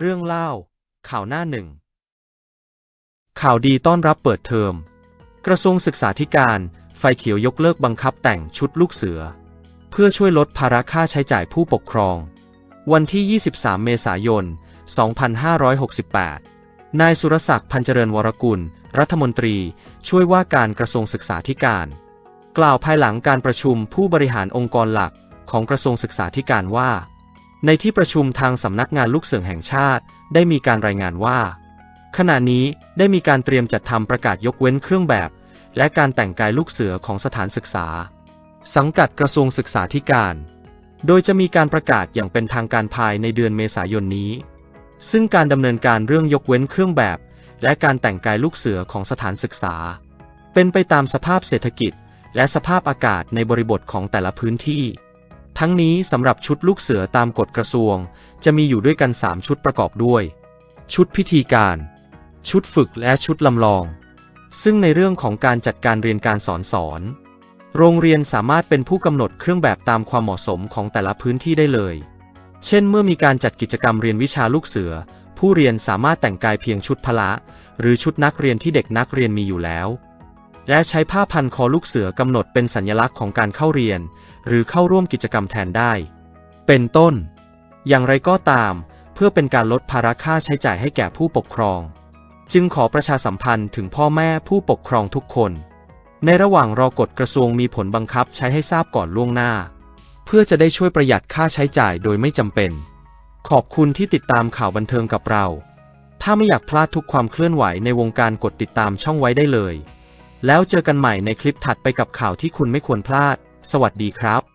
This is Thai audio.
เรื่องเล่า ข่าวหน้าหนึ่ง ข่าวดีต้อนรับเปิดเทอม กระทรวงศึกษาธิการ ไฟเขียวยกเลิกบังคับแต่งชุดลูกเสือ เพื่อช่วยลดภาระค่าใช้จ่ายผู้ปกครอง วันที่ 23 เมษายน 2568 นายสุรศักดิ์พันเจริญวรกุล รัฐมนตรี ช่วยว่าการกระทรวงศึกษาธิการ กล่าวภายหลังการประชุมผู้บริหารองค์กรหลักของกระทรวงศึกษาธิการว่า ในที่ประชุมทางสำนักงานลูกเสือแห่งชาติ ได้มีการรายงานว่า ขณะนี้ได้มีการเตรียมจัดทำประกาศยกเว้นเครื่องแบบ และการแต่งกายลูกเสือของสถานศึกษา สังกัดกระทรวงศึกษาธิการ โดยจะมีการประกาศอย่างเป็นทางการภายในเดือนเมษายนนี้ ซึ่งการดำเนินการเรื่องยกเว้นเครื่องแบบ และการแต่งกายลูกเสือของสถานศึกษา เป็นไปตามสภาพเศรษฐกิจ และสภาพอากาศในบริบทของแต่ละพื้นที่ ทั้งนี้สำหรับชุดลูกเสือตามกฎกระทรวง จะมีอยู่ด้วยกัน 3 ชุดประกอบด้วย ชุดพิธีการ ชุดฝึกและชุดลำลอง ซึ่งในเรื่องของการจัดการเรียนการสอนสอน โรงเรียนสามารถเป็นผู้กำหนดเครื่องแบบตามความเหมาะสมของแต่ละพื้นที่ได้เลย เช่น เมื่อมีการจัดกิจกรรมเรียนวิชาลูกเสือ ผู้เรียนสามารถแต่งกายเพียงชุดพละ หรือชุดนักเรียนที่เด็กนักเรียนมีอยู่แล้ว และใช้ผ้าพันคอลูกเสือกำหนดเป็นสัญลักษณ์ของการเข้าเรียน หรือเข้าร่วมกิจกรรมแทนได้ เป็นต้น อย่างไรก็ตาม เพื่อเป็นการลดภาระค่าใช้จ่ายให้แก่ผู้ปกครอง จึงขอประชาสัมพันธ์ถึงพ่อแม่ผู้ปกครองทุกคน ในระหว่างรอกฎกระทรวงมีผลบังคับใช้ให้ทราบก่อนล่วงหน้า เพื่อจะได้ช่วยประหยัดค่าใช้จ่ายโดยไม่จำเป็น ขอบคุณที่ติดตามข่าวบันเทิงกับเรา ถ้าไม่อยากพลาดทุกความเคลื่อนไหวในวงการกดติดตามช่องไว้ได้เลย แล้วเจอกันใหม่ในคลิปถัดไปกับข่าวที่คุณไม่ควรพลาด สวัสดีครับ